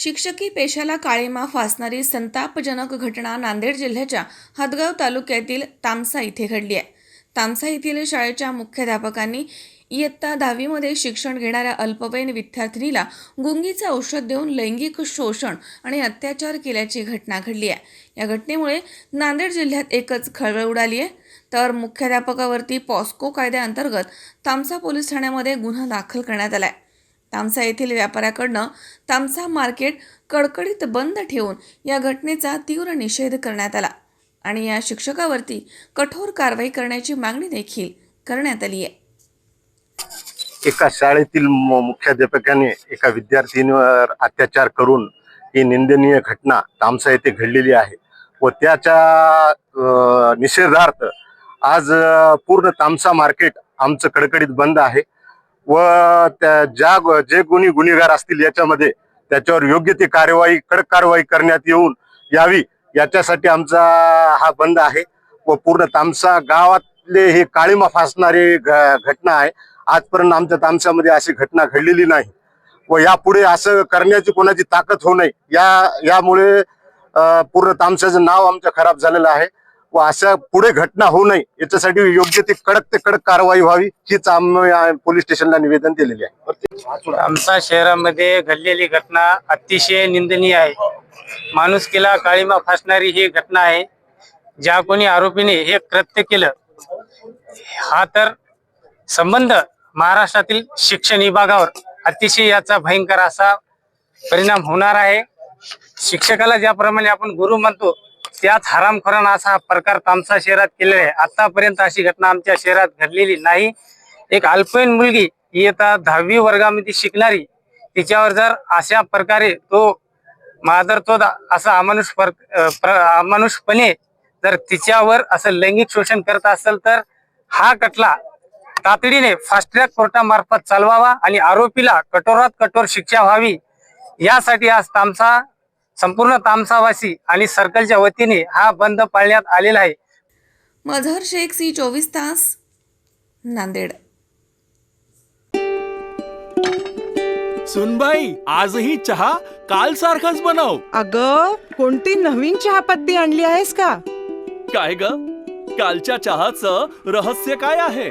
शिक्षकी पेशाला काळीमा फासणारी संतापजनक घटना नांदेड जिल्ह्याच्या हदगाव तालुक्यातील तामसा इथे घडली आहे. तामसा येथील शाळेच्या मुख्याध्यापकांनी इयत्ता दहावीमध्ये शिक्षण घेणाऱ्या अल्पवयीन विद्यार्थिनीला गुंगीचं औषध देऊन लैंगिक शोषण आणि अत्याचार केल्याची घटना घडली आहे. या घटनेमुळे नांदेड जिल्ह्यात एकच खळबळ उडाली आहे. तर मुख्याध्यापकावरती पॉस्को कायद्याअंतर्गत तामसा पोलीस ठाण्यामध्ये गुन्हा दाखल करण्यात आला आहे तामसा येथील व्यापाऱ्याकडनं तामसा मार्केट कडकडीत बंद ठेवून या घटनेचा तीव्र निषेध करण्यात आला आणि या शिक्षकावरती कठोर कारवाई करण्याची मागणी देखील करण्यात आली आहे. एका शाळेतील मुख्याध्यापकाने एका विद्यार्थिनीवर अत्याचार करून ही निंदनीय घटना तामसा येथे घडलेली आहे व त्याच्या निषेधार्थ आज पूर्ण तामसा मार्केट आमचं कडकडीत बंद आहे. व त्या ज्या जे गुन्हे गुन्हेगार असतील याच्यामध्ये त्याच्यावर योग्य ती कार्यवाही कडक कारवाई करण्यात येऊन यावी याच्यासाठी आमचा हा बंद आहे व पूर्ण तामसा गावातले हे काळीमा फासणारी घ- घटना आहे. आजपर्यंत आमच्या तामसामध्ये अशी घटना घडलेली नाही. व यापुढे असं करण्याची कोणाची ताकद होऊ नये या यामुळे पूर्ण तामसाचं नाव आमचं खराब झालेलं आहे. व अशा पुढे घटना होऊ नये याच्यासाठी योग्य ती कडक ते कडक कारवाई व्हावी हीच आम्ही पोलीस स्टेशनला निवेदन दिलेले आहे. आमच्या शहरामध्ये घडलेली घटना अतिशय निंदनीय आहे. माणुसकीला काळीमा फासणारी ही घटना आहे. ज्या कोणी आरोपीने हे कृत्य केलं हा तर संबंध महाराष्ट्रातील शिक्षण विभागावर अतिशय याचा भयंकर असा परिणाम होणार आहे. शिक्षकाला ज्याप्रमाणे आपण गुरु म्हणतो त्याच हरामखोरानं असा हा प्रकार तामसा शहरात केलेला आहे. आतापर्यंत अशी घटना आमच्या शहरात घडलेली नाही. एक अल्पवयीन मुलगी इयत्ता दहावी वर्गामध्ये शिकणारी तिच्यावर जर अशा प्रकारे तो मादरतो असा अमानुष अमानुषपणे जर तिच्यावर असं लैंगिक शोषण करत असेल तर हा कटला तातडीने फास्ट ट्रॅक कोर्टामार्फत चालवावा आणि आरोपीला कठोरात कठोर शिक्षा व्हावी. यासाठी आज तामसा संपूर्ण तामसावासी आणि सर्कलच्या वतीने हा बंद पाळण्यात आलेला आहे. मझहर शेख सी चोवीस तास नांदेड. सुनबाई आजही चहा काल सारखाच बनव. अग कोणती नवीन चहापत्ती आणली आहेस का? काय ग? कालच्या चहाचं रहस्य काय आहे?